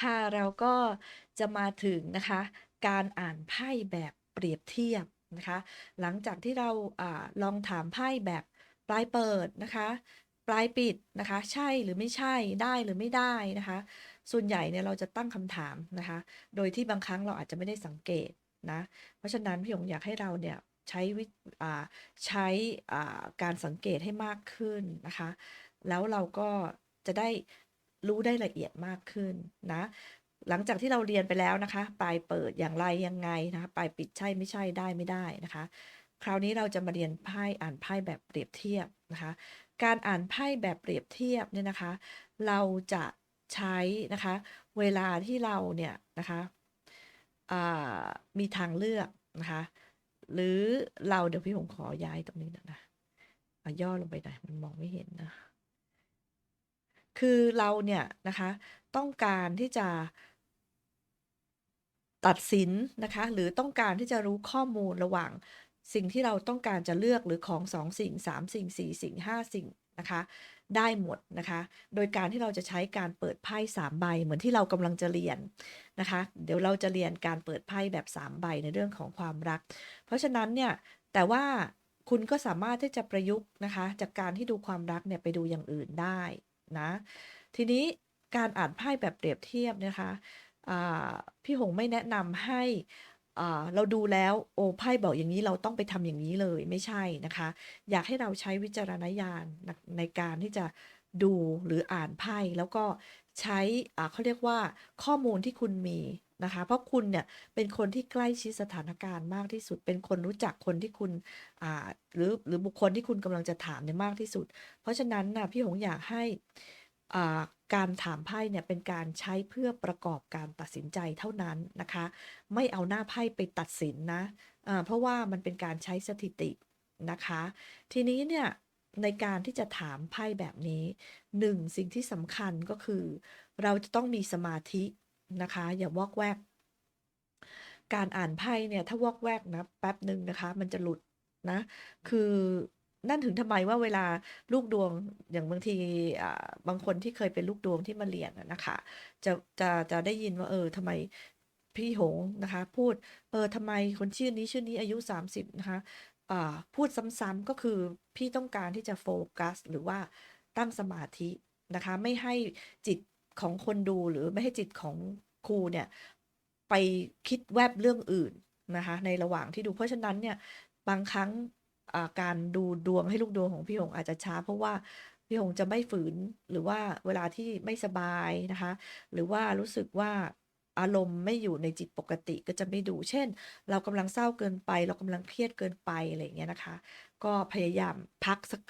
ค่ะเราก็จะมาถึงนะคะ การอ่านไพ่แบบเปรียบเทียบนะคะ หลังจากที่เราอาลองถามไพ่แบบปลายเปิดนะคะ ปลายปิดนะคะ ใช่หรือไม่ใช่ได้หรือไม่ได้นะคะ ส่วนใหญ่เนี่ยเราจะตั้งคำถามนะคะ โดยที่บางครั้งเราอาจจะไม่ได้สังเกตนะเพราะฉะนั้นพี่หยงอยากให้เราเนี่ยใช้วิใช้การสังเกตให้มากขึ้นนะคะ แล้วเราก็จะได้ รู้ได้ละเอียดมากขึ้นนะหลังจากที่เราเรียนไปแล้วนะคะ ปลายเปิดอย่างไรยังไงนะคะปลายปิดใช่ไม่ใช่ได้ไม่ได้นะคะ คราวนี้เราจะมาเรียนไพ่อ่านไพ่แบบเปรียบเทียบนะคะ การอ่านไพ่แบบเปรียบเทียบเนี่ยนะคะ เราจะใช้นะคะ เวลาที่เราเนี่ยนะคะมีทางเลือกนะคะ หรือเราเดี๋ยวพี่หงขอย้ายตรงนี้นะนะย่อลงไปหน่อยมันมองไม่เห็นนะ คือเราเนี่ยนะคะต้องการที่จะตัดสินนะคะ หรือต้องการที่จะรู้ข้อมูลระหว่างสิ่งที่เราต้องการจะเลือกหรือของสองสิ่งสามสิ่งสี่สิ่งห้าสิ่งนะคะได้หมดนะคะ โดยการที่เราจะใช้การเปิดไพ่สามใบเหมือนที่เรากำลังจะเรียนนะคะ เดี๋ยวเราจะเรียนการเปิดไพ่แบบสามใบในเรื่องของความรัก เพราะฉะนั้นเนี่ยแต่ว่าคุณก็สามารถที่จะประยุกต์นะคะ จากการที่ดูความรักเนี่ยไปดูอย่างอื่นได้ นะ ทีนี้การอ่านไพ่แบบเปรียบเทียบนะคะพี่หงไม่แนะนำให้เราดูแล้วโอ้ไพ่บอกอย่างนี้เราต้องไปทำอย่างนี้เลยไม่ใช่นะคะ อยากให้เราใช้วิจารณญาณในการที่จะดูหรืออ่านไพ่แล้วก็ใช้เขาเรียกว่าข้อมูลที่คุณมี นะคะ เพราะคุณเนี่ยเป็นคนที่ใกล้ชิดสถานการณ์มากที่สุด เป็นคนรู้จักคนที่คุณหรือหรือบุคคลที่คุณกำลังจะถามเนี่ยมากที่สุด เพราะฉะนั้นนะพี่หงอยากให้การถามไพ่เนี่ยเป็นการใช้เพื่อประกอบการตัดสินใจเท่านั้นนะคะ ไม่เอาหน้าไพ่ไปตัดสินนะะเพราะว่ามันเป็นการใช้สถิตินะคะ ทีนี้เนี่ยในการที่จะถามไพ่แบบนี้หนึ่งสิ่งที่สำคัญก็คือ เราจะต้องมีสมาธิ นะคะ อย่าวอกแวก การอ่านไพ่เนี่ย ถ้าวอกแวกนะแป๊บหนึ่งนะคะ มันจะหลุดนะ คือนั่นถึงทำไมว่าเวลาลูกดวงอย่างบางทีบางคนที่เคยเป็นลูกดวงที่มาเรียนนะคะ จะจะจะได้ยินว่าเออทำไมพี่หงนะคะ พูดเออทำไมคนชื่อนี้ชื่อนี้อายุ 30 นะคะพูดซ้ำๆก็คือพี่ต้องการที่จะโฟกัส หรือว่าตั้งสมาธินะคะ ไม่ให้จิต ของคนดูหรือไม่ให้จิตของครูเนี่ย ไปคิดแวบเรื่องอื่นนะคะ ในระหว่างที่ดูเพราะฉะนั้นเนี่ยบางครั้งการดูดวงให้ลูกดวงของพี่หงอาจจะช้า เพราะว่าพี่หงจะไม่ฝืนหรือว่าเวลาที่ไม่สบายนะคะ หรือว่ารู้สึกว่าอารมณ์ไม่อยู่ในจิตปกติก็จะไม่ดู เช่น เรากำลังเศร้าเกินไป เรากำลังเครียดเกินไปอะไรอย่างเงี้ยนะคะ ก็พยายามพักสัก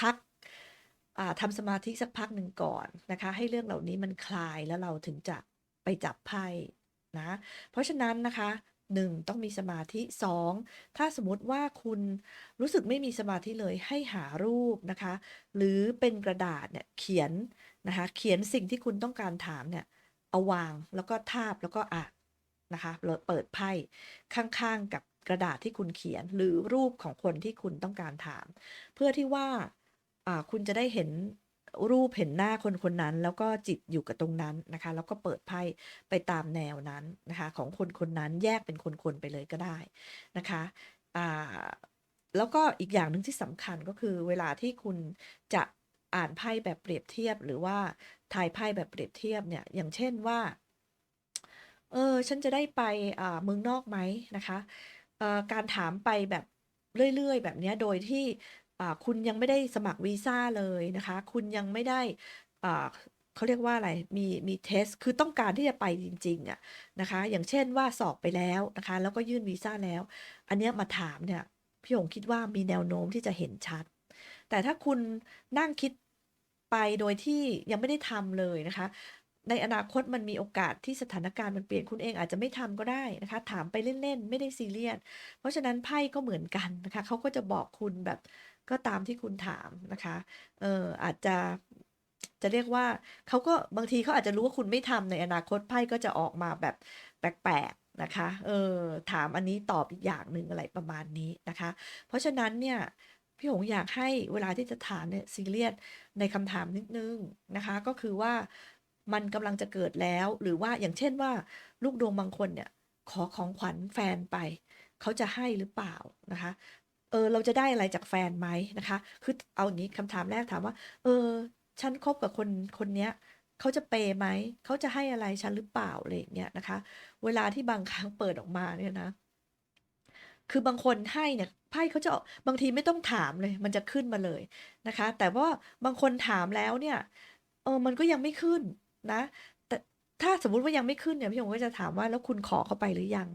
พัก ทำสมาธิสักพักหนึ่งก่อนนะคะ ให้เรื่องเหล่านี้มันคลายแล้วเราถึงจะไปจับไพ่นะ เพราะฉะนั้นนะคะ 1 ต้องมีสมาธิ 2 ถ้าสมมติว่าคุณรู้สึกไม่มีสมาธิเลยให้หารูปนะคะ หรือเป็นกระดาษเนี่ยเขียนนะคะ เขียนสิ่งที่คุณต้องการถามเนี่ยเอาวางแล้วก็ทาบแล้วก็อ่านนะคะเปิดไพ่ข้างๆกับกระดาษที่คุณเขียนหรือรูปของคนที่คุณต้องการถาม เพื่อที่ว่า คุณจะได้เห็นรูปเห็นหน้าคนคนนั้น แล้วก็จิตอยู่กับตรงนั้นนะคะ แล้วก็เปิดไพ่ไปตามแนวนั้นนะคะ ของคนคนนั้นแยกเป็นคนๆไปเลยก็ได้นะคะอ่าแล้วก็อีกอย่างหนึ่งที่สำคัญก็คือเวลาที่คุณจะอ่านไพ่แบบเปรียบเทียบ หรือว่าทายไพ่แบบเปรียบเทียบเนี่ย อย่างเช่นว่า เออ ฉันจะได้ไปอ่าเมืองนอกไหมนะคะการถามไปแบบเรื่อยๆ แบบนี้โดยที่ คุณยังไม่ได้สมัครวีซ่าเลยนะคะ คุณยังไม่ได้เขาเรียกว่าอะไร มีมีเทส คือต้องการที่จะไปจริงๆอะนะคะ อย่างเช่นว่าสอบไปแล้วนะคะ แล้วก็ยื่นวีซ่าแล้ว อันนี้มาถามเนี่ยพี่หงคิดว่ามีแนวโน้มที่จะเห็นชัด แต่ถ้าคุณนั่งคิดไปโดยที่ยังไม่ได้ทำเลยนะคะในอนาคตมันมีโอกาสที่สถานการณ์มันเปลี่ยนคุณเองอาจจะไม่ทำก็ได้นะคะ ถามไปเล่นๆ ไม่ได้ซีเรียสเพราะฉะนั้นไพ่ก็เหมือนกันนะคะเขาก็จะบอกคุณแบบ ก็ตามที่คุณถามนะคะ เอออาจจะจะเรียกว่าเขาก็บางทีเขาอาจจะรู้ว่าคุณไม่ทำในอนาคตไพ่ก็จะออกมาแบบแปลกๆนะคะ เออถามอันนี้ตอบอีกอย่างหนึ่งอะไรประมาณนี้นะคะ เพราะฉะนั้นเนี่ยพี่หงอยากให้เวลาที่จะถามเนี่ยซีเรียสในคำถามนิดนึงนะคะ ก็คือว่ามันกำลังจะเกิดแล้ว หรือว่าอย่างเช่นว่าลูกดวงบางคนเนี่ยขอของขวัญแฟนไป เขาจะให้หรือเปล่านะคะ เออเราจะได้อะไรจากแฟนไหมนะคะ คือเอาอย่างนี้คำถามแรกถามว่า เออ ฉันคบกับคนคนเนี้ยเขาจะเปย์ไหมเขาจะให้อะไรฉันหรือเปล่าอะไรอย่างเงี้ยนะคะ เวลาที่บางครั้งเปิดออกมาเนี่ยนะ คือบางคนให้เนี่ยไพ่เขาจะบางทีไม่ต้องถามเลย มันจะขึ้นมาเลยนะคะ แต่ว่าบางคนถามแล้วเนี่ย เออมันก็ยังไม่ขึ้นนะ ถ้าสมมุติว่ายังไม่ขึ้นเนี่ยพี่หงก็จะถามว่าแล้วคุณขอเขาไปหรือยัง?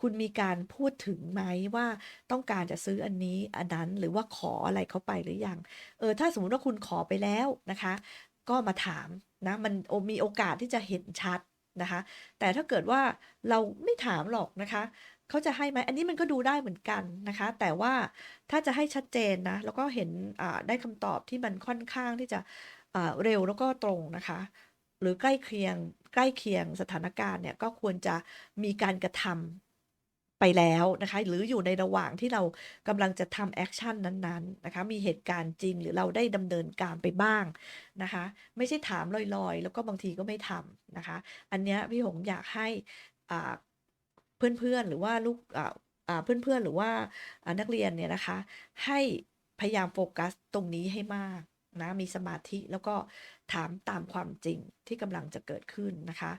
คุณมีการพูดถึงไหมว่าต้องการจะซื้ออันนี้อันนั้นหรือว่าขออะไรเขาไปหรือยัง?เออถ้าสมมติว่าคุณขอไปแล้วนะคะ ก็มาถามนะมันมีโอกาสที่จะเห็นชัดนะคะ แต่ถ้าเกิดว่าเราไม่ถามหรอกนะคะเขาจะให้ไหมอันนี้มันก็ดูได้เหมือนกันนะคะ แต่ว่าถ้าจะให้ชัดเจนนะแล้วก็เห็นได้คำตอบที่มันค่อนข้างที่จะเร็วแล้วก็ตรงนะคะ หรือใกล้เคียงใกล้เคียงสถานการณ์เนี่ยก็ควรจะมีการกระทำไปแล้วนะคะหรืออยู่ในระหว่างที่เรากำลังจะทำแอกชันนั้นๆนะคะมีเหตุการณ์จริงหรือเราได้ดำเนินการไปบ้างนะคะไม่ใช่ถามลอยๆ แล้วก็บางทีก็ไม่ทำนะคะอันเนี้ยพี่หงอยากให้อ่าเพื่อนๆหรือว่าลูกอ่าเพื่อนๆ หรือว่านักเรียนเนี่ยนะคะ ให้พยายามโฟกัสตรงนี้ให้มากนะมีสมาธิแล้วก็ ถามตามความจริงที่กำลังจะเกิดขึ้นนะคะ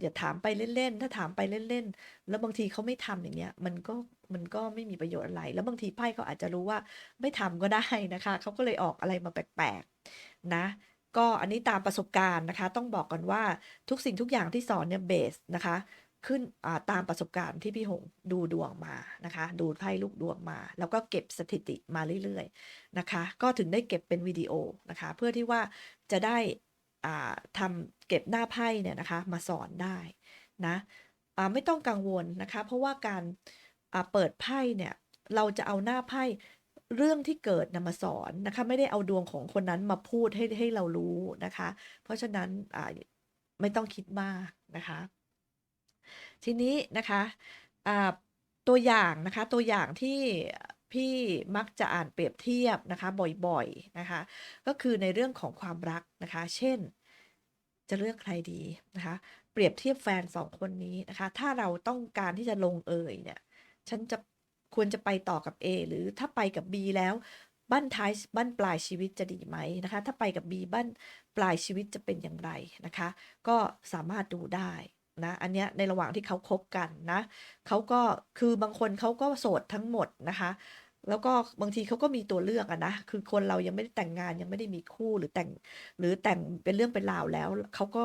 อย่าถามไปเล่น ๆ ถ้าถามไปเล่น ๆ แล้วบางทีเขาไม่ทำอย่างเงี้ย มันก็มันก็ไม่มีประโยชน์อะไร แล้วบางทีไพ่เขาอาจจะรู้ว่าไม่ทำก็ได้นะคะ เขาก็เลยออกอะไรมาแปลกๆนะ ก็อันนี้ตามประสบการณ์นะคะ ต้องบอกก่อนว่าทุกสิ่งทุกอย่างที่สอนเนี่ยเบสนะคะ ขึ้นตามประสบการณ์ที่พี่หงดูดวงมานะคะ ดูไพ่ลูกดวงมา แล้วก็เก็บสถิติมาเรื่อยๆนะคะ ก็ถึงได้เก็บเป็นวิดีโอนะคะ เพื่อที่ว่าจะได้ทำเก็บหน้าไพ่เนี่ยนะคะ มาสอนได้นะไม่ต้องกังวลนะคะ เพราะว่าการเปิดไพ่เนี่ยเราจะเอาหน้าไพ่เรื่องที่เกิดนมาสอนนะคะ ไม่ได้เอาดวงของคนนั้นมาพูดให้ให้เรารู้นะคะ เพราะฉะนั้นไม่ต้องคิดมากนะคะ ทีนี้นะคะตัวอย่างนะคะตัวอย่างที่พี่มักจะอ่านเปรียบเทียบนะคะบ่อยๆนะคะ ก็คือในเรื่องของความรักนะคะ เช่น จะเลือกใครดีนะคะ เปรียบเทียบแฟน2คนนี้นะคะ ถ้าเราต้องการที่จะลงเอยเนี่ย ฉันจะควรจะไปต่อกับ A หรือถ้าไปกับ B แล้วบั้นท้ายบั้นปลายชีวิตจะดีไหมนะคะ ถ้าไปกับ B บั้นปลายชีวิตจะเป็นอย่างไรนะคะ ก็สามารถดูได้ นะอันเนี้ยในระหว่างที่เขาคบกันนะเขาก็คือบางคนเขาก็โสดทั้งหมดนะคะ แล้วก็บางทีเขาก็มีตัวเลือกอะนะคือคนเรายังไม่ได้แต่งงานยังไม่ได้มีคู่หรือแต่ง หรือแต่งเป็นเรื่องเป็นราวแล้วเขาก็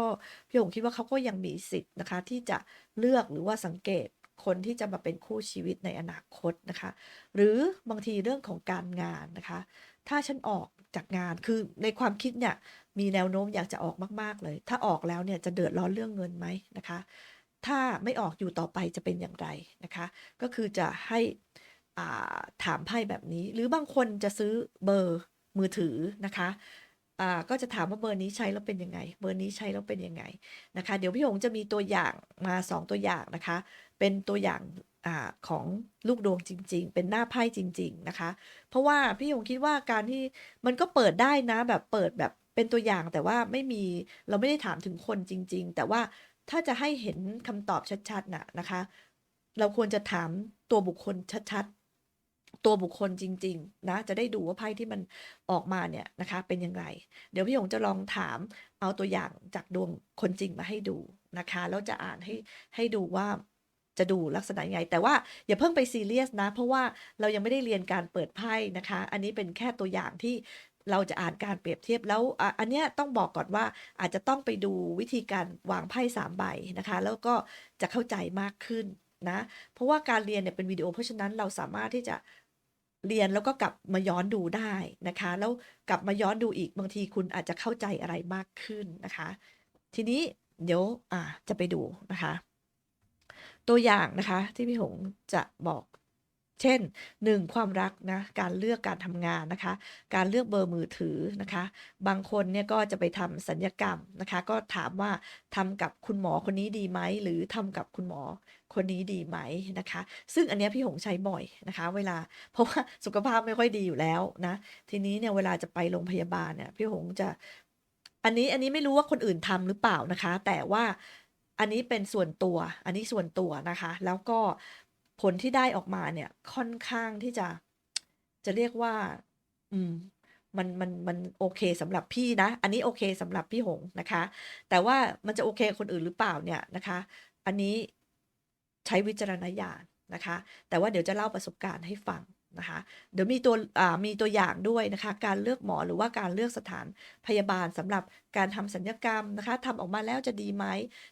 พี่หงคิดว่าเขาก็ยังมีสิทธิ์นะคะ ที่จะเลือกหรือว่าสังเกตคนที่จะมาเป็นคู่ชีวิตในอนาคตนะคะ หรือบางทีเรื่องของการงานนะคะ ถ้าฉันออก จากงาน คือในความคิดเนี่ยมีแนวโน้มอยากจะออกมาก ๆ เลย ถ้าออกแล้วเนี่ยจะเดือดร้อนเรื่องเงินไหมนะคะ ถ้าไม่ออกอยู่ต่อไปจะเป็นอย่างไรนะคะ ก็คือจะให้าถามไพ่แบบนี้ หรือบางคนจะซื้อเบอร์มือถือนะคะก็จะถามว่าเบอร์นี้ใช้แล้วเป็นยังไง เบอร์นี้ใช้แล้วเป็นยังไงนะคะ เดี๋ยวพี่หงจะมีตัวอย่างมา 2 ตัวอย่างนะคะ เป็นตัวอย่าง อของลูกดวงจริง ๆ เป็นหน้าไพ่จริง ๆนะคะ เพราะว่าพี่หงคิดว่าการที่มันก็เปิดได้นะแบบเปิดแบบเป็นตัวอย่างแต่ว่าไม่มีเราไม่ได้ถามถึงคนจริง ๆ แต่ว่าถ้าจะให้เห็นคำตอบชัดๆน่ะนะคะ เราควรจะถามตัวบุคคลชัดๆ ตัวบุคคลจริง ๆ นะ จะได้ดูว่าไพ่ที่มันออกมาเนี่ยนะคะ เป็นย่างไรเดี๋ยวพี่หงจะลองถามเอาตัวอย่างจากดวงคนจริงมาให้ดูนะคะ แล้วจะอ่านให้ให้ดูว่า จะดูลักษณะยังไง แต่ว่าอย่าเพิ่งไปซีเรียสนะ เพราะว่าเรายังไม่ได้เรียนการเปิดไพ่นะคะ อันนี้เป็นแค่ตัวอย่างที่เราจะอ่านการเปรียบเทียบแล้วอันเนี้ยต้องบอกก่อนว่าอาจจะต้องไปดูวิธีการวางไพ่3ใบนะคะ แล้วก็จะเข้าใจมากขึ้นนะ เพราะว่าการเรียนเนี่ยเป็นวิดีโอเพราะฉะนั้นเราสามารถที่จะเรียนแล้วก็กลับมาย้อนดูได้นะคะ แล้วกลับมาย้อนดูอีกบางทีคุณอาจจะเข้าใจอะไรมากขึ้นนะคะ ทีนี้เดี๋ยวอ่าจะไปดูนะคะ ตัวอย่างนะคะที่พี่หงจะบอก เช่น 1 ความรักนะการเลือกการทำงานนะคะ การเลือกเบอร์มือถือนะคะ บางคนเนี่ยก็จะไปทำศัลยกรรมนะคะ ก็ถามว่าทำกับคุณหมอคนนี้ดีไหมหรือทำกับคุณหมอคนนี้ดีไหมนะคะ ซึ่งอันนี้พี่หงใช้บ่อยนะคะ เวลาเพราะว่าสุขภาพไม่ค่อยดีอยู่แล้วนะ ทีนี้เนี่ยเวลาจะไปโรงพยาบาลเนี่ยพี่หงจะ อันนี้อันนี้ไม่รู้ว่าคนอื่นทำหรือเปล่านะคะ แต่ว่า อันนี้เป็นส่วนตัว อันนี้ส่วนตัวนะคะ แล้วก็ผลที่ได้ออกมาเนี่ยค่อนข้างที่จะจะเรียกว่า อืมมันมันมันโอเคสำหรับพี่นะ อันนี้โอเคสำหรับพี่หงนะคะ แต่ว่ามันจะโอเคคนอื่นหรือเปล่าเนี่ยนะคะ อันนี้ใช้วิจารณญาณนะคะ แต่ว่าเดี๋ยวจะเล่าประสบการณ์ให้ฟัง นะคะเดี๋ยวมีตัวมีตัวอย่างด้วยนะคะการเลือกหมอหรือว่าการเลือกสถานพยาบาลสำหรับการทำสัญญกรรมนะคะทำออกมาแล้วจะดีไหม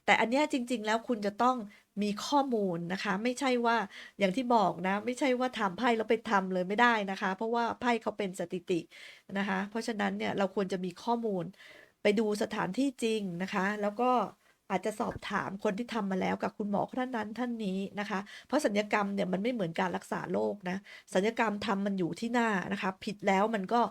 แต่อันนี้จริง ๆ แล้วคุณจะต้องมีข้อมูลนะคะ ไม่ใช่ว่าอย่างที่บอกนะ ไม่ใช่ว่าทำไพ่แล้วไปทำเลยไม่ได้นะคะ เพราะว่าไพ่เขาเป็นสถิตินะคะ เพราะฉะนั้นเนี่ยเราควรจะมีข้อมูลไปดูสถานที่จริงนะคะ แล้วก็ อาจจะสอบถามคนที่ทำมาแล้วกับคุณหมอท่านนั้นท่านนี้นะคะ เพราะสัญญกรรมเนี่ยมันไม่เหมือนการรักษาโรคนะสัญญกรรมทำมันอยู่ที่หน้านะคะ ผิดแล้วมันก็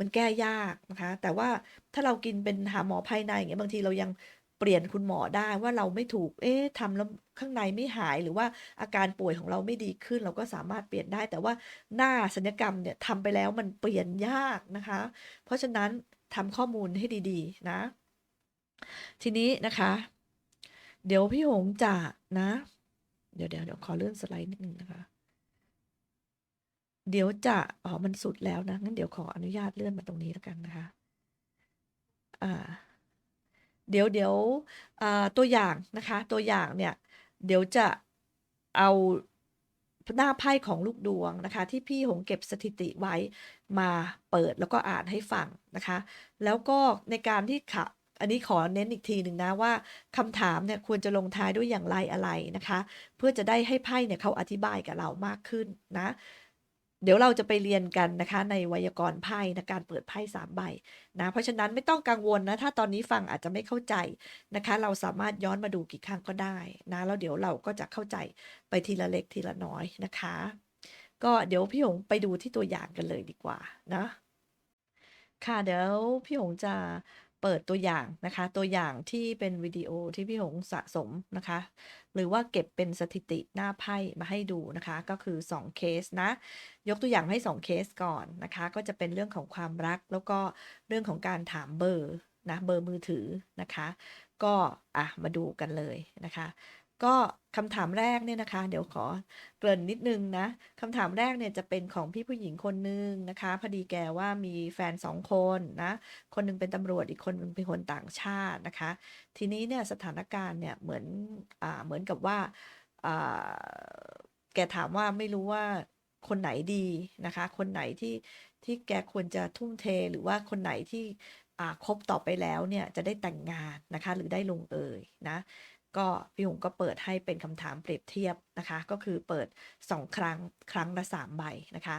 มันแก้ยากนะคะ แต่ว่าถ้าเรากินเป็นหาหมอภายในอย่างเงี้ยบางทีเรายังเปลี่ยนคุณหมอได้ว่าเราไม่ถูก เอ๊ะทำแล้วข้างในไม่หายหรือว่าอาการป่วยของเราไม่ดีขึ้น เราก็สามารถเปลี่ยนได้ แต่ว่าหน้าสัญญกรรมเนี่ยทำไปแล้วมันเปลี่ยนยากนะคะ เพราะฉะนั้นทำข้อมูลให้ดี ๆ นะ ทีนี้นะคะ เดี๋ยวพี่หงจะนะ เดี๋ยวเดี๋ยวเดี๋ยวขอเลื่อนสไลด์นิดนึงนะคะ เดี๋ยวจะอ๋อมันสุดแล้วนะงั้นเดี๋ยวขออนุญาตเลื่อนมาตรงนี้แล้วกันนะคะ อ่า เดี๋ยวเดี๋ยวตัวอย่างนะคะ ตัวอย่างเนี่ย เดี๋ยวจะเอาหน้าไพ่ของลูกดวงนะคะ ที่พี่หงเก็บสถิติไว้มาเปิดแล้วก็อ่านให้ฟังนะคะ แล้วก็ในการที่ค่ะ อันนี้ขอเน้นอีกทีหนึ่งนะว่าคำถามเนี่ยควรจะลงท้ายด้วยอย่างไรอะไรนะคะ เพื่อจะได้ให้ไพ่เนี่ยเขาอธิบายกับเรามากขึ้นนะ เดี๋ยวเราจะไปเรียนกันนะคะ ในไวยากรณ์ไพ่นะการเปิดไพ่สามใบนะเพราะฉะนั้นไม่ต้องกังวลนะถ้าตอนนี้ฟังอาจจะไม่เข้าใจนะคะ เราสามารถย้อนมาดูกี่ครั้งก็ได้นะแล้วเดี๋ยวเราก็จะเข้าใจไปทีละเล็กทีละน้อยนะคะ ก็เดี๋ยวพี่หงไปดูที่ตัวอย่างกันเลยดีกว่านะค่ะเดี๋ยวพี่หงจะ เปิดตัวอย่างนะคะ ตัวอย่างที่เป็นวิดีโอที่พี่หงสะสมนะคะ หรือว่าเก็บเป็นสถิติหน้าไพ่มาให้ดูนะคะ ก็คือ 2 เคสนะ ยกตัวอย่างให้ 2 เคสก่อนนะคะ ก็จะเป็นเรื่องของความรัก แล้วก็เรื่องของการถามเบอร์นะเบอร์มือถือนะคะ ก็อะมาดูกันเลยนะคะ ก็คำถามแรกเนี่ยนะคะ เดี๋ยวขอเกริ่นนิดนึงนะคำถามแรกเนี่ยจะเป็นของพี่ผู้หญิงคนนึงนะคะ พอดีแกว่ามีแฟนสองคนนะ คนหนึงเป็นตำรวจอีกคนนึงเป็นคนต่างชาตินะคะ ทีนี้เนี่ยสถานการณ์เนี่ยเหมือนอ่าเหมือนกับว่าอ่าแกถามว่าไม่รู้ว่าคนไหนดีนะคะ คนไหนที่ที่แกควรจะทุ่มเทหรือว่าคนไหนที่อ่าคบต่อไปแล้วเนี่ยจะได้แต่งงานนะคะ หรือได้ลงเอยนะ ก็พี่หงก็เปิดให้เป็นคำถามเปรียบเทียบนะคะ ก็คือเปิด 2 ครั้งครั้งละ3ใบนะคะ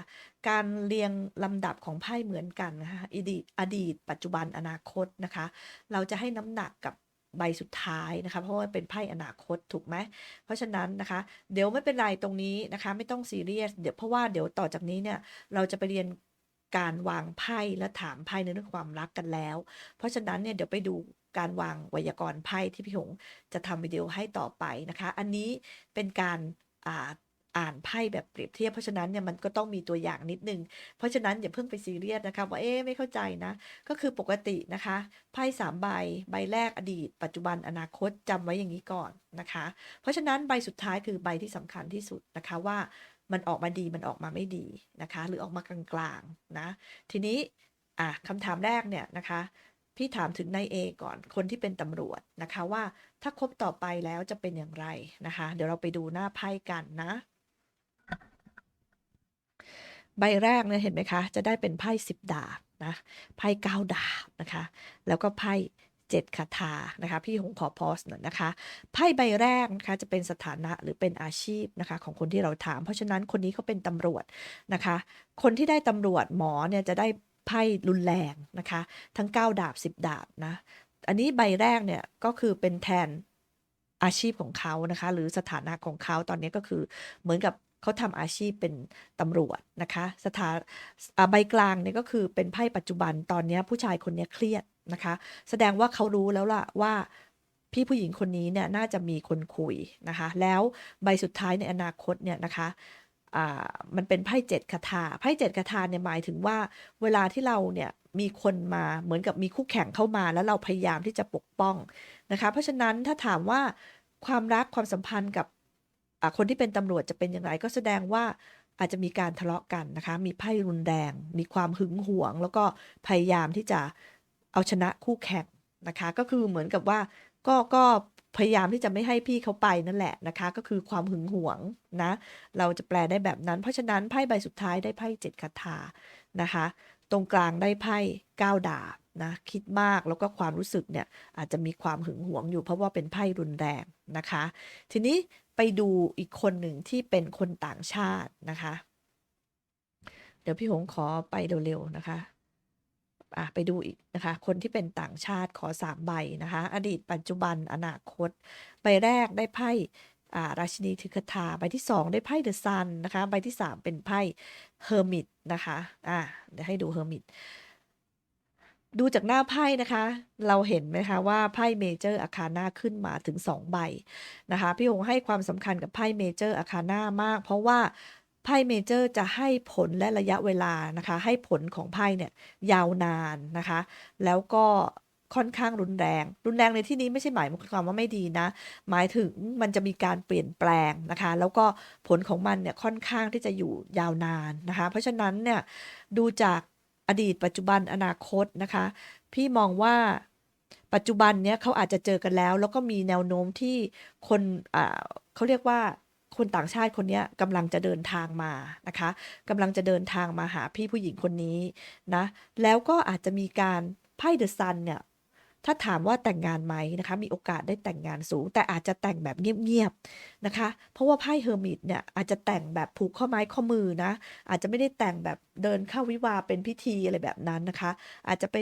การเรียงลำดับของไพ่เหมือนกันนะคะอดีตอดีต ปัจจุบันอนาคตนะคะ เราจะให้น้ำหนักกับใบสุดท้ายนะคะ เพราะว่าเป็นไพ่อนาคตถูกไหมเพราะฉะนั้นนะคะ เดี๋ยวไม่เป็นไรตรงนี้นะคะ ไม่ต้องซีเรียสเดี๋ยวเพราะว่าเดี๋ยวต่อจากนี้เนี่ยเราจะไปเรียนการวางไพ่และถามไพ่ในเรื่องความรักกันแล้ว เพราะฉะนั้นเนี่ยเดี๋ยวไปดู การวางไวยากรณ์ไพ่ที่พี่หงจะทำวิดีโอให้ต่อไปนะคะ อันนี้เป็นการอ่าอ่านไพ่แบบเปรียบเทียบเพราะฉะนั้นเนี่ยมันก็ต้องมีตัวอย่างนิดนึง เพราะฉะนั้นอย่าเพิ่งไปซีเรียสนะคะว่าเอ๊ะไม่เข้าใจนะ ก็คือปกตินะคะไพ่สามใบใบแรกอดีต ปัจจุบันอนาคตจำไว้อย่างนี้ก่อนนะคะ เพราะฉะนั้นใบสุดท้ายคือใบที่สำคัญที่สุดนะคะว่ามันออกมาดีมันออกมาไม่ดีนะคะ หรือออกมากลางๆนะทีนี้อะคำถามแรกเนี่ยนะคะ พี่ถามถึงนายเอก่อนคนที่เป็นตำรวจนะคะว่าถ้าคบต่อไปแล้วจะเป็นอย่างไรนะคะ เดี๋ยวเราไปดูหน้าไพ่กันนะ ใบแรกเนี่ยเห็นไหมคะ จะได้เป็นไพ่สิบดาบนะไพ่เก้าดาบนะคะ แล้วก็ไพ่เจ็ดคาถานะคะ พี่หงขอพอสหน่อยนะคะไพ่ใบแรกนะคะจะเป็นสถานะหรือเป็นอาชีพนะคะ ของคนที่เราถาม เพราะฉะนั้นคนนี้เขาเป็นตำรวจนะคะ คนที่ได้ตำรวจหมอเนี่ยจะได้ ไพ่รุนแรงนะคะ ทั้ง 9 ดาบ 10 ดาบนะ อันนี้ใบแรกเนี่ยก็คือเป็นแทนอาชีพของเขานะคะ หรือสถานะของเขาตอนนี้ก็คือเหมือนกับเขาทำอาชีพเป็นตำรวจนะคะ สถาใบกลางเนี่ยก็คือเป็นไพ่ปัจจุบันตอนนี้ผู้ชายคนนี้เครียดนะคะ แสดงว่าเขารู้แล้วล่ะว่าพี่ผู้หญิงคนนี้เนี่ยน่าจะมีคนคุยนะคะ แล้วใบสุดท้ายในอนาคตเนี่ยนะคะ มันเป็นไพ่เจ็ดคาถาไพ่เจ็ดคาถาเนี่ยหมายถึงว่า เวลาที่เราเนี่ยมีคนมาเหมือนกับมีคู่แข่งเข้ามา แล้วเราพยายามที่จะปกป้องนะคะ เพราะฉะนั้นถ้าถามว่าความรักความสัมพันธ์กับคนที่เป็นตำรวจจะเป็นอย่างไรก็แสดงว่าอาจจะมีการทะเลาะกันนะคะ มีไพ่รุนแรง มีความหึงหวง แล้วก็พยายามที่จะเอาชนะคู่แข่งนะคะ ก็คือเหมือนกับว่าก็ก็ พยายามที่จะไม่ให้พี่เขาไปนั่นแหละนะคะ ก็คือความหึงหวงนะ เราจะแปลได้แบบนั้น เพราะฉะนั้นไพ่ใบสุดท้ายได้ไพ่เจ็ดคาถานะคะ ตรงกลางได้ไพ่เก้าดาบนะคิดมากแล้วก็ความรู้สึกเนี่ยอาจจะมีความหึงหวงอยู่เพราะว่าเป็นไพ่รุนแรงนะคะ ทีนี้ไปดูอีกคนหนึ่งที่เป็นคนต่างชาตินะคะ เดี๋ยวพี่หงขอไปเร็วๆนะคะ อะไปดูอีกนะคะ คนที่เป็นต่างชาติขอสามใบนะคะ อดีตปัจจุบันอนาคต ใบแรกได้ไพ่อ่าราชินีถือคาถาใบที่สองได้ไพ่เดอะซันนะคะ ใบที่สามเป็นไพ่เฮอร์มิตนะคะอ่าเดี๋ยวให้ดูเฮอร์มิตดูจากหน้าไพ่นะคะ เราเห็นไหมคะว่าไพ่เมเจอร์อาคาน่าขึ้นมาถึง 2 ใบนะคะ พี่หงให้ความสำคัญกับไพ่เมเจอร์อาคาน่ามาก เพราะว่า ไพ่เมเจอร์จะให้ผลและระยะเวลานะคะ ให้ผลของไพ่เนี่ยยาวนานนะคะ แล้วก็ค่อนข้างรุนแรง รุนแรงในที่นี้ไม่ใช่หมายความว่าไม่ดีนะ หมายถึงมันจะมีการเปลี่ยนแปลงนะคะ แล้วก็ผลของมันเนี่ยค่อนข้างที่จะอยู่ยาวนานนะคะ เพราะฉะนั้นเนี่ยดูจากอดีตปัจจุบันอนาคตนะคะ พี่มองว่าปัจจุบันเนี้ยเขาอาจจะเจอกันแล้ว แล้วก็มีแนวโน้มที่คนอ่าเขาเรียกว่า คนต่างชาติคนนี้กำลังจะเดินทางมานะคะกำลังจะเดินทางมาหาพี่ผู้หญิงคนนี้นะแล้วก็อาจจะมีการไพ่เดอะซันเนี่ย ถ้าถามว่าแต่งงานไหมนะคะ มีโอกาสได้แต่งงานสูง แต่อาจจะแต่งแบบเงียบๆนะคะ เพราะว่าไพ่เฮอร์มิตเนี่ยอาจจะแต่งแบบผูกข้อไม้ข้อมือนะ อาจจะไม่ได้แต่งแบบเดินเข้าวิวาเป็นพิธีอะไรแบบนั้นนะคะ อาจจะไป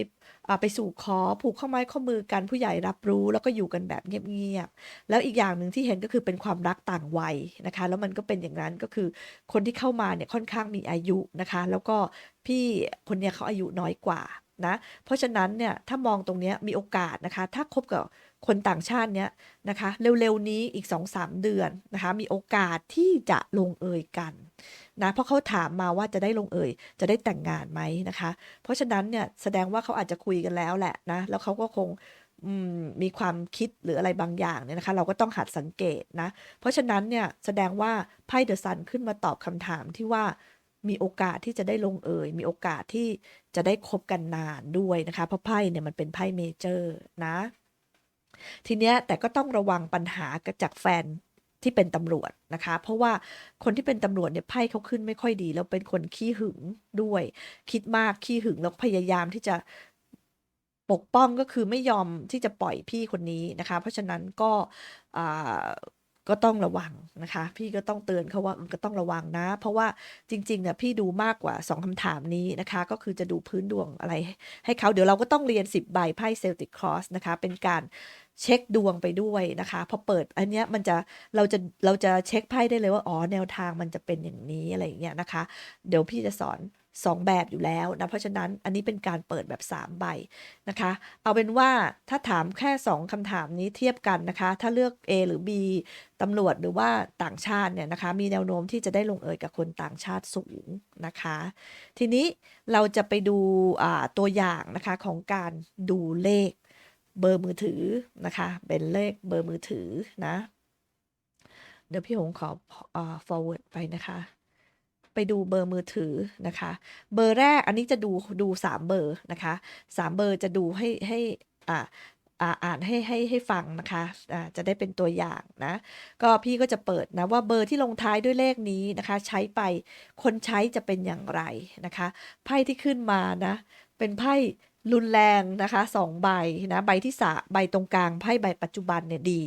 ไปสู่ขอผูกข้อไม้ข้อมือกันผู้ใหญ่รับรู้ แล้วก็อยู่กันแบบเงียบๆแล้วอีกอย่างหนึ่งที่เห็นก็คือเป็นความรักต่างวัยนะคะ แล้วมันก็เป็นอย่างนั้นก็คือคนที่เข้ามาเนี่ยค่อนข้างมีอายุนะคะ แล้วก็พี่คนเนี้ยเขาอายุน้อยกว่า นะ เพราะฉะนั้นเนี่ยถ้ามองตรงนี้มีโอกาสนะคะ ถ้าคบกับคนต่างชาติเนี้ยนะคะ เร็วๆนี้อีก 2-3 เดือนนะคะ มีโอกาสที่จะลงเอยกันนะเพราะเขาถามมาว่าจะได้ลงเอย จะได้แต่งงานไหมนะคะ เพราะฉะนั้นเนี่ยแสดงว่าเขาอาจจะคุยกันแล้วแหละนะแล้วเขาก็คงมมีความคิดหรืออะไรบางอย่างเนี่ยนะคะ เราก็ต้องหัดสังเกตนะ เพราะฉะนั้นเนี่ยแสดงว่าไพ่เดอะซันขึ้นมาตอบคำถามที่ว่า มีโอกาสที่จะได้ลงเอยมีโอกาสที่จะได้คบกันนานด้วยนะคะ เพราะไพ่เนี่ยมันเป็นไพ่เมเจอร์นะ ทีเนี้ยแต่ก็ต้องระวังปัญหาจากแฟนที่เป็นตำรวจนะคะ เพราะว่าคนที่เป็นตำรวจเนี่ยไพ่เขาขึ้นไม่ค่อยดี แล้วเป็นคนขี้หึงด้วย คิดมากขี้หึงแล้วพยายามที่จะปกป้องก็คือไม่ยอมที่จะปล่อยพี่คนนี้นะคะ เพราะฉะนั้นก็ ก็ต้องระวังนะคะ พี่ก็ต้องเตือนเขาว่าก็ต้องระวังนะ เพราะว่าจริงๆเนี่ยพี่ดูมากกว่า 2คำถามนี้นะคะ ก็คือจะดูพื้นดวงอะไร ให้เขาเดี๋ยวเราก็ต้องเรียน 10 ใบไพ่เซลติกครอสนะคะ เป็นการเช็คดวงไปด้วยนะคะพอเปิดอันเนี้ยมันจะเราจะเราจะเช็คไพ่ได้เลยว่าอ๋อแนวทางมันจะเป็นอย่างนี้อะไรอย่างเงี้ยนะคะ เดี๋ยวพี่จะสอน 2 แบบอยู่แล้วนะ เพราะฉะนั้นอันนี้เป็นการเปิดแบบ 3 ใบนะคะ เอาเป็นว่าถ้าถามแค่ 2คำถามนี้เทียบกันนะคะ ถ้าเลือก A หรือ B ตำรวจหรือว่าต่างชาติเนี่ยนะคะ มีแนวโน้มที่จะได้ลงเอยกับคนต่างชาติสูงนะคะ ทีนี้เราจะไปดูตัวอย่างนะคะของการดูเลขเบอร์มือถือนะคะ เป็นเลขเบอร์มือถือนะ เดี๋ยวพี่หงขออ forward ไปนะคะ ไปดูเบอร์มือถือนะคะ เบอร์แรกอันนี้จะดูดูสามเบอร์นะคะสามเบอร์จะดูให้ให้อ่าอ่านให้ให้ให้ฟังนะคะะจะได้เป็นตัวอย่างนะ ก็พี่ก็จะเปิดนะว่าเบอร์ที่ลงท้ายด้วยเลขนี้นะคะ ใช้ไปคนใช้จะเป็นอย่างไรนะคะ ไพ่ที่ขึ้นมานะ เป็นไพ่ รุนแรงนะคะสองใบนะใบที่สาใบตรงกลางไพ่ใบปัจจุบันเนี่ยดี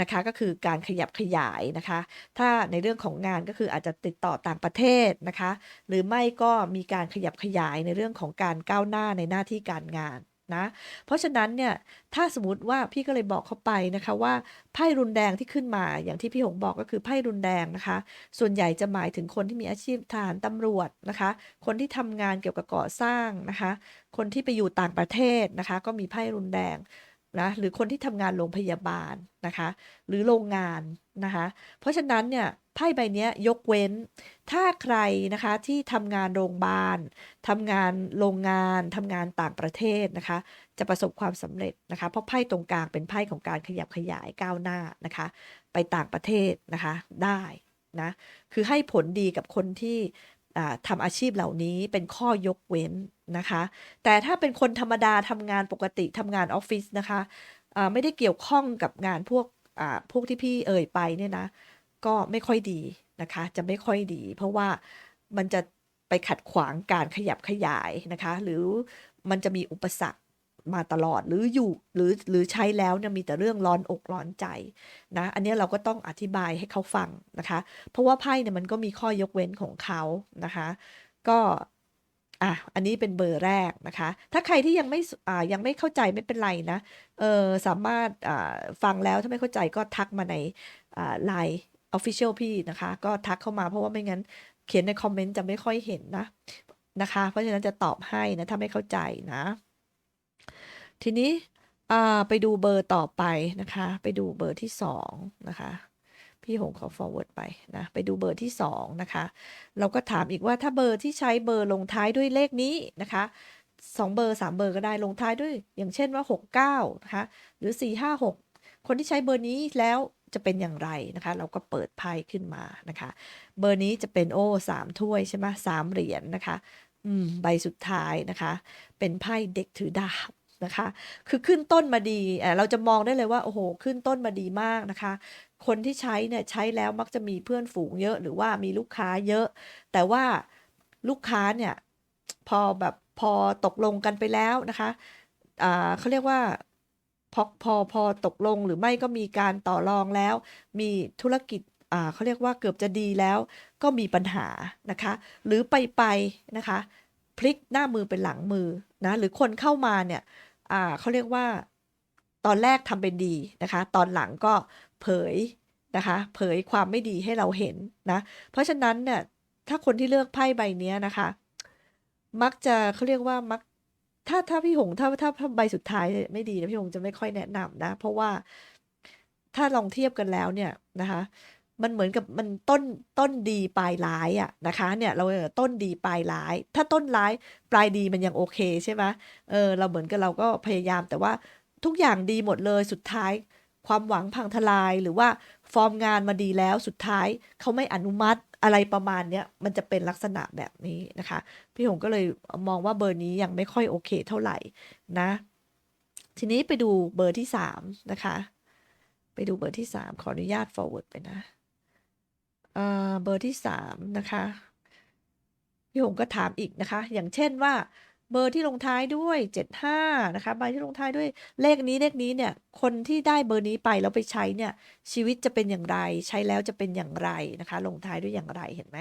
นะคะ ก็คือการขยับขยายนะคะ ถ้าในเรื่องของงานก็คืออาจจะติดต่อต่างประเทศนะคะ หรือไม่ก็มีการขยับขยายในเรื่องของการก้าวหน้าในหน้าที่การงาน นะ เพราะฉะนั้นเนี่ยถ้าสมมติว่าพี่ก็เลยบอกเขาไปนะคะว่าไพ่รุนแรงที่ขึ้นมาอย่างที่พี่หงบอกก็คือไพ่รุนแรงนะคะ ส่วนใหญ่จะหมายถึงคนที่มีอาชีพทหารตำรวจนะคะ คนที่ทำงานเกี่ยวกับก่อสร้างนะคะ คนที่ไปอยู่ต่างประเทศนะคะ ก็มีไพ่รุนแรง นะหรือคนที่ทำงานโรงพยาบาลนะคะ หรือโรงงานนะคะ เพราะฉะนั้นเนี่ยไพ่ใบนี้ยกเว้น ถ้าใครนะคะที่ทำงานโรงพยาบาลทำงานโรงงานทำงานต่างประเทศนะคะ จะประสบความสำเร็จนะคะ เพราะไพ่ตรงกลางเป็นไพ่ของการขยับขยายก้าวหน้านะคะ ไปต่างประเทศนะคะได้นะคือให้ผลดีกับคนที่ทำอาชีพเหล่านี้เป็นข้อยกเว้น นะคะ แต่ถ้าเป็นคนธรรมดาทำงานปกติทำงานออฟฟิศนะคะอ่าไม่ได้เกี่ยวข้องกับงานพวกพวกที่พี่เอ่ยไปเนี่ยนะ ก็ไม่ค่อยดีนะคะ จะไม่ค่อยดี เพราะว่ามันจะไปขัดขวางการขยับขยายนะคะ หรือมันจะมีอุปสรรคมาตลอดหรืออยู่หรือหรือใช้แล้วเนี่ยมีแต่เรื่องร้อนอกร้อนใจนะอันนี้เราก็ต้องอธิบายให้เขาฟังนะคะ เพราะว่าไพ่เนี่ยมันก็มีข้อยกเว้นของเขานะคะ ก็ อะอันนี้เป็นเบอร์แรกนะคะ ถ้าใครที่ยังไม่อ่ายังไม่เข้าใจไม่เป็นไรนะเออสามารถอ่าฟังแล้วถ้าไม่เข้าใจก็ทักมาในอ่าไลน์ Official พี่นะคะ ก็ทักเข้ามาเพราะว่าไม่งั้นเขียนในคอมเมนต์จะไม่ค่อยเห็นนะนะคะ เพราะฉะนั้นจะตอบให้นะ ถ้าไม่เข้าใจนะ ทีนี้อ่าไปดูเบอร์ต่อไปนะคะ ไปดูเบอร์ที่สองนะคะ พี่หงเขอ forward ไปนะไปดูเบอร์ที่สองนะคะเราก็ถามอีกว่าถ้าเบอร์ที่ใช้เบอร์ลงท้ายด้วยเลขนี้นะคะสองเบอร์สามเบอร์ก็ได้ลงท้ายด้วย อย่างเช่นว่าหกเก้านะคะหรือสี่ห้าหกคนที่ใช้เบอร์นี้แล้วจะเป็นอย่างไรนะคะ เราก็เปิดไพ่ขึ้นมานะคะ เบอร์นี้จะเป็นโอ้สามถ้วยใช่ไหมสามเหรียญนะคะ อืม ใบสุดท้ายนะคะ เป็นไพ่เด็กถือดาบ นะคะ คือขึ้นต้นมาดีเราจะมองได้เลยว่า โอ้โห ขึ้นต้นมาดีมากนะคะ คนที่ใช้เนี่ยใช้แล้วมักจะมีเพื่อนฝูงเยอะ หรือว่ามีลูกค้าเยอะ แต่ว่าลูกค้าเนี่ย พอแบบพอตกลงกันไปแล้วนะคะเขาเรียกว่าพอพอพอตกลงหรือไม่ก็มีการต่อรองแล้ว มีธุรกิจเขาเรียกว่าเกือบจะดีแล้ว ก็มีปัญหานะคะ หรือไปไปนะคะ พลิกหน้ามือเป็นหลังมือนะหรือคนเข้ามาเนี่ย อ่าเขาเรียกว่า ตอนแรกทำเป็นดีนะคะ ตอนหลังก็เผยนะคะ เผยความไม่ดีให้เราเห็นนะ เพราะฉะนั้นเนี่ยถ้าคนที่เลือกไพ่ใบนี้นะคะ มักจะเขาเรียกว่ามักถ้าถ้าพี่หงถ้าถ้าถ้าใบสุดท้ายไม่ดีนะพี่หงจะไม่ค่อยแนะนำนะ เพราะว่าถ้าลองเทียบกันแล้วเนี่ยนะคะ มันเหมือนกับมันต้นต้นดีปลายร้ายอะนะคะ เนี่ยเราต้นดีปลายร้าย ถ้าต้นร้ายปลายดีมันยังโอเคใช่ไหมเออเราเหมือนกับเราก็พยายามแต่ว่าทุกอย่างดีหมดเลยสุดท้าย ความหวังพังทลายหรือว่าฟอร์มงานมาดีแล้วสุดท้ายเขาไม่อนุมัติอะไรประมาณเนี้ยมันจะเป็นลักษณะแบบนี้นะคะ พี่หงก็เลยมองว่าเบอร์นี้ยังไม่ค่อยโอเคเท่าไหร่นะ ทีนี้ไปดูเบอร์ที่สามนะคะ ไปดูเบอร์ที่สามขออนุญาต forward ไปนะ เอ่อเบอร์ที่สามนะคะพี่หงก็ถามอีกนะคะ อย่างเช่นว่าเบอร์ที่ลงท้ายด้วย 75 นะคะใบที่ลงท้ายด้วยเลขนี้เลขนี้เนี่ย คนที่ได้เบอร์นี้ไปแล้วไปใช้เนี่ย ชีวิตจะเป็นอย่างไร ใช้แล้วจะเป็นอย่างไรนะคะ ลงท้ายด้วยอย่างไรเห็นไหม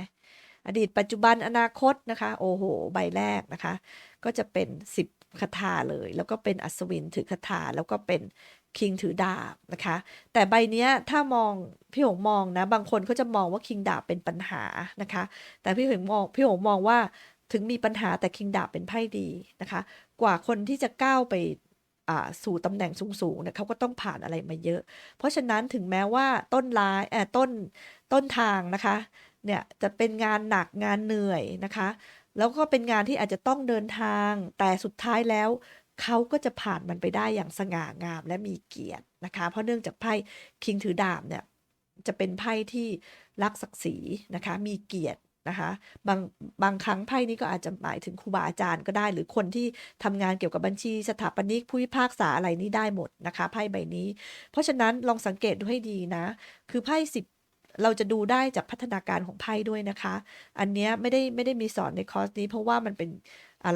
อดีตปัจจุบันอนาคตนะคะ โอ้โห ใบแรกนะคะ ก็จะเป็น 10คาถาเลย แล้วก็เป็นอัศวินถือคาถาแล้วก็เป็น คิงถือดาบนะคะ แต่ใบเนี้ยถ้ามองพี่หงมองนะ บางคนเขาจะมองว่าคิงดาบเป็นปัญหานะคะ แต่พี่หงมองพี่หงมองว่าถึงมีปัญหาแต่คิงดาบเป็นไพ่ดีนะคะ กว่าคนที่จะก้าวไปสู่ตำแหน่งสูงๆเนี่ยเขาก็ต้องผ่านอะไรมาเยอะ เพราะฉะนั้นถึงแม้ว่าต้นร้ายเอ่อต้นต้นทางนะคะเนี่ยจะเป็นงานหนักงานเหนื่อยนะคะ แล้วก็เป็นงานที่อาจจะต้องเดินทางแต่สุดท้ายแล้ว เขาก็จะผ่านมันไปได้อย่างสง่างามและมีเกียรตินะคะ เพราะเนื่องจากไพ่คิงถือดาบเนี่ยจะเป็นไพ่ที่รักศักดิ์ศรีนะคะมีเกียรตินะคะบางบางครั้งไพ่นี้ก็อาจจะหมายถึงครูบาอาจารย์ก็ได้ หรือคนที่ทำงานเกี่ยวกับบัญชีสถาปนิกผู้พิพากษาอะไรนี้ได้หมดนะคะไพ่ใบนี้ เพราะฉะนั้นลองสังเกตดูให้ดีนะ คือไพ่สิบเราจะดูได้จากพัฒนาการของไพ่ด้วยนะคะ อันเนี้ยไม่ได้ไม่ได้มีสอนในคอร์สนี้ เพราะว่ามันเป็น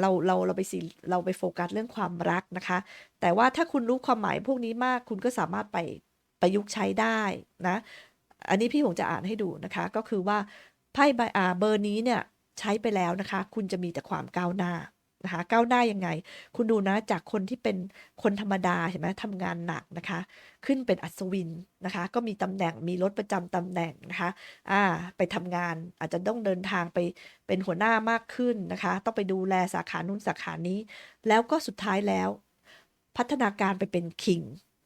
เราเราเราไปสีเราไปโฟกัสเรื่องความรักนะคะ แต่ว่าถ้าคุณรู้ความหมายพวกนี้มากคุณก็สามารถไปประยุกต์ใช้ได้นะ อันนี้พี่หงจะอ่านให้ดูนะคะ ก็คือว่าไพ่ใบอ่าเบอร์นี้เนี่ยใช้ไปแล้วนะคะ คุณจะมีแต่ความก้าวหน้า นะคะก้าวหน้ายังไง คุณดูนะจากคนที่เป็นคนธรรมดาเห็นไหมทำงานหนักนะคะ ขึ้นเป็นอัศวินนะคะ ก็มีตำแหน่งมีรถประจำตำแหน่งนะคะอ่าไปทำงานอาจจะต้องเดินทางไปเป็นหัวหน้ามากขึ้นนะคะ ต้องไปดูแลสาขานู้นสาขานี้ แล้วก็สุดท้ายแล้ว พัฒนาการไปเป็นคิง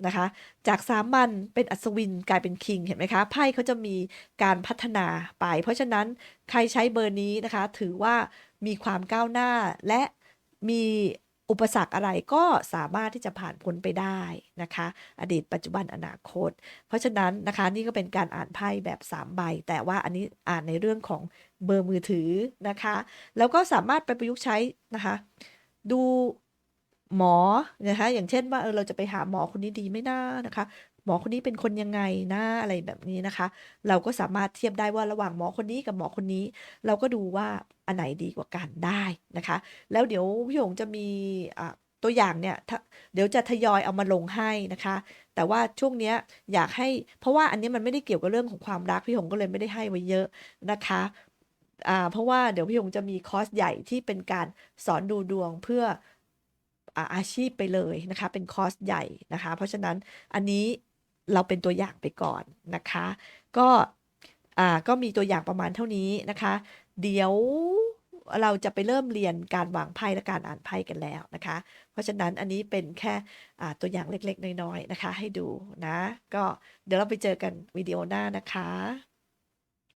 นะคะจากสามัญเป็นอัศวินกลายเป็นคิงเห็นไหมคะไพ่เขาจะมีการพัฒนาไป เพราะฉะนั้นใครใช้เบอร์นี้นะคะ ถือว่ามีความก้าวหน้าและ มีอุปสรรคอะไรก็สามารถที่จะผ่านพ้นไปได้นะคะ อดีตปัจจุบันอนาคต เพราะฉะนั้นนะคะนี่ก็เป็นการอ่านไพ่แบบ 3 ใบ แต่ว่าอันนี้อ่านในเรื่องของเบอร์มือถือนะคะ แล้วก็สามารถไปประยุกต์ใช้นะคะ ดูหมอนะคะอย่างเช่นว่าเออเราจะไปหาหมอคนนี้ดีไหมนะนะคะหมอคนนี้เป็นคนยังไงนะอะไรแบบนี้นะคะ เราก็สามารถเทียบได้ว่าระหว่างหมอคนนี้กับหมอคนนี้ เราก็ดูว่าอันไหนดีกว่ากันได้นะคะ แล้วเดี๋ยวพี่หงจะมีะตัวอย่างเนี่ยเดี๋ยวจะทยอยเอามาลงให้นะคะ แต่ว่าช่วงเนี้ยอยากให้เพราะว่าอันนี้มันไม่ได้เกี่ยวกับเรื่องของความรักพี่หงก็เลยไม่ได้ให้ไว้เยอะนะคะอ่าเพราะว่าเดี๋ยวพี่หงจะมีคอร์สใหญ่ที่เป็นการสอนดูดวงเพื่ออาอาชีพไปเลยนะคะ เป็นคอร์สใหญ่นะคะ เพราะฉะนั้นอันนี้ เราเป็นตัวอย่างไปก่อนนะคะ ก็อ่าก็มีตัวอย่างประมาณเท่านี้นะคะ เดี๋ยวเราจะไปเริ่มเรียนการวางไพ่และการอ่านไพ่กันแล้วนะคะ เพราะฉะนั้นอันนี้เป็นแค่อ่าตัวอย่างเล็กๆ น้อยๆ นะคะ ให้ดูนะ ก็เดี๋ยวเราไปเจอกันวิดีโอหน้านะคะ